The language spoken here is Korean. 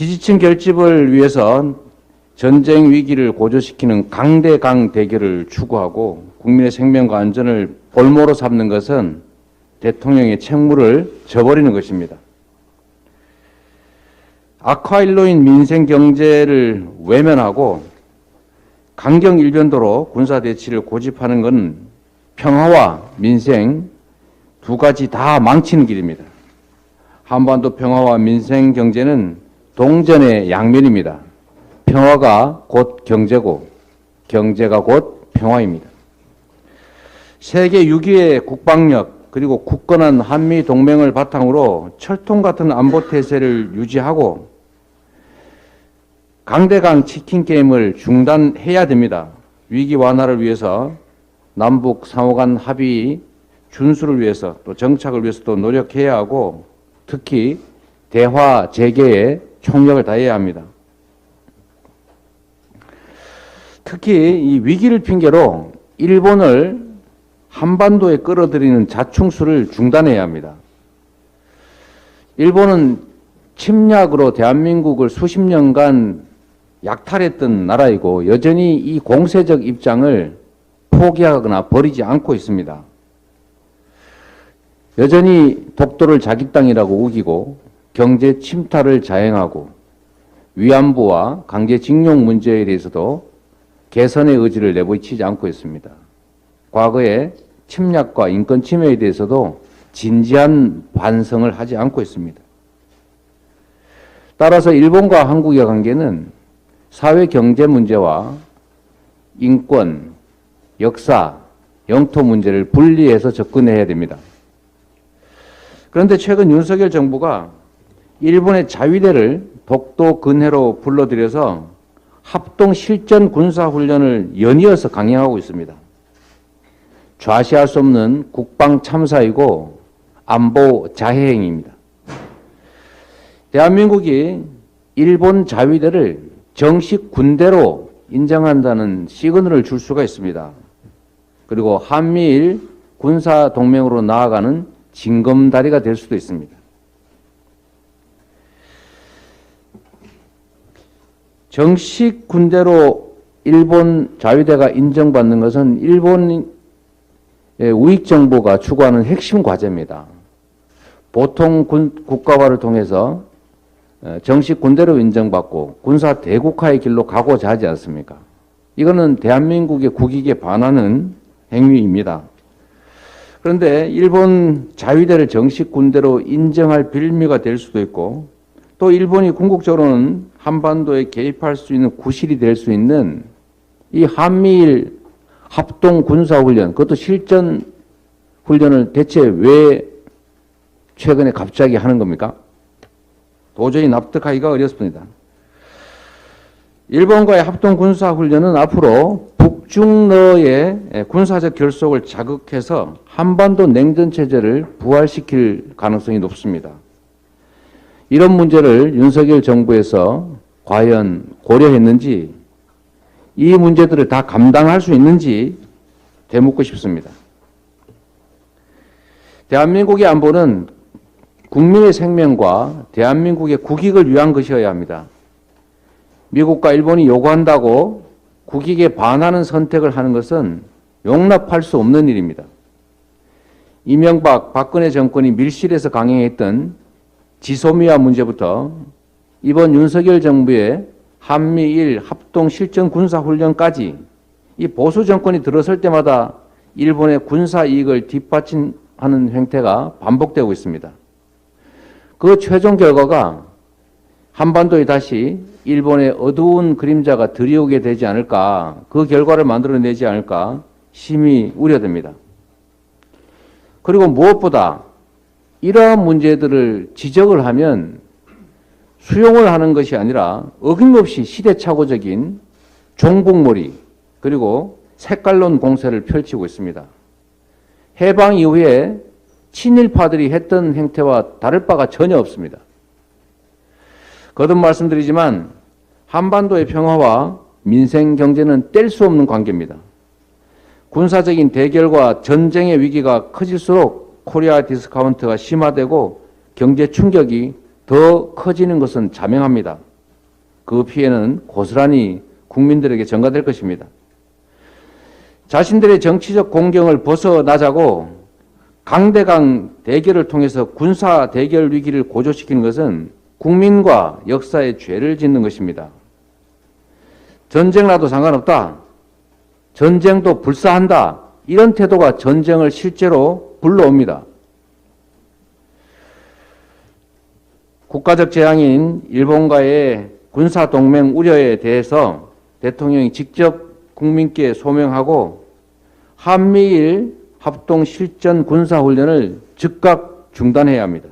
지지층 결집을 위해서 전쟁 위기를 고조시키는 강대강 대결을 추구하고 국민의 생명과 안전을 볼모로 삼는 것은 대통령의 책무를 져버리는 것입니다. 악화일로인 민생 경제를 외면하고 강경 일변도로 군사 대치를 고집하는 것은 평화와 민생 두 가지 다 망치는 길입니다. 한반도 평화와 민생 경제는 동전의 양면입니다. 평화가 곧 경제고 경제가 곧 평화입니다. 세계 6위의 국방력 그리고 굳건한 한미 동맹을 바탕으로 철통 같은 안보 태세를 유지하고 강대강 치킨 게임을 중단해야 됩니다. 위기 완화를 위해서 남북 상호 간 합의 준수를 위해서 또 정착을 위해서도 노력해야 하고 특히 대화 재개에 총력을 다해야 합니다. 특히 이 위기를 핑계로 일본을 한반도에 끌어들이는 자충수를 중단해야 합니다. 일본은 침략으로 대한민국을 수십 년간 약탈했던 나라이고 여전히 이 공세적 입장을 포기하거나 버리지 않고 있습니다. 여전히 독도를 자기 땅이라고 우기고 경제 침탈을 자행하고 위안부와 강제징용 문제에 대해서도 개선의 의지를 내보이치지 않고 있습니다. 과거의 침략과 인권 침해에 대해서도 진지한 반성을 하지 않고 있습니다. 따라서 일본과 한국의 관계는 사회 경제 문제와 인권, 역사, 영토 문제를 분리해서 접근해야 됩니다. 그런데 최근 윤석열 정부가 일본의 자위대를 독도 근해로 불러들여서 합동 실전 군사 훈련을 연이어서 강행하고 있습니다. 좌시할 수 없는 국방 참사이고 안보 자해행위입니다. 대한민국이 일본 자위대를 정식 군대로 인정한다는 시그널을 줄 수가 있습니다. 그리고 한미일 군사 동맹으로 나아가는 징검다리가 될 수도 있습니다. 정식 군대로 일본 자위대가 인정받는 것은 일본의 우익 정부가 추구하는 핵심 과제입니다. 보통 군, 국가화를 통해서 어, 정식 군대로 인정받고 군사 대국화의 길로 가고자 하지 않습니까? 이거는 대한민국의 국익에 반하는 행위입니다. 그런데 일본 자위대를 정식 군대로 인정할 빌미가 될 수도 있고 또 일본이 궁극적으로는 한반도에 개입할 수 있는 구실이 될 수 있는 이 한미일 합동 군사 훈련 그것도 실전 훈련을 대체 왜 최근에 갑자기 하는 겁니까? 도저히 납득하기가 어렵습니다. 일본과의 합동 군사 훈련은 앞으로 북중러의 군사적 결속을 자극해서 한반도 냉전 체제를 부활시킬 가능성이 높습니다. 이런 문제를 윤석열 정부에서 과연 고려했는지 이 문제들을 다 감당할 수 있는지 되묻고 싶습니다. 대한민국의 안보는 국민의 생명과 대한민국의 국익을 위한 것이어야 합니다. 미국과 일본이 요구한다고 국익에 반하는 선택을 하는 것은 용납할 수 없는 일입니다. 이명박, 박근혜 정권이 밀실에서 강행했던 지소미아 문제부터 이번 윤석열 정부의 한미일 합동 실전 군사 훈련까지 이 보수 정권이 들어설 때마다 일본의 군사 이익을 뒷받침하는 행태가 반복되고 있습니다. 그 최종 결과가 한반도에 다시 일본의 어두운 그림자가 들이오게 되지 않을까, 그 결과를 만들어내지 않을까 심히 우려됩니다. 그리고 무엇보다 이러한 문제들을 지적을 하면 수용을 하는 것이 아니라 어김없이 시대착오적인 종북몰이 그리고 색깔론 공세를 펼치고 있습니다. 해방 이후에 친일파들이 했던 행태와 다를 바가 전혀 없습니다. 거듭 말씀드리지만 한반도의 평화와 민생 경제는 뗄 수 없는 관계입니다. 군사적인 대결과 전쟁의 위기가 커질수록 코리아 디스카운트가 심화되고 경제 충격이 더 커지는 것은 자명합니다. 그 피해는 고스란히 국민들에게 전가될 것입니다. 자신들의 정치적 공경을 벗어나자고 강대강 대결을 통해서 군사 대결 위기를 고조시키는 것은 국민과 역사에 죄를 짓는 것입니다. 전쟁 나도 상관없다. 전쟁도 불사한다. 이런 태도가 전쟁을 실제로 불러옵니다. 국가적 재앙인 일본과의 군사 동맹 우려에 대해서 대통령이 직접 국민께 소명하고 한미일 합동 실전 군사 훈련을 즉각 중단해야 합니다.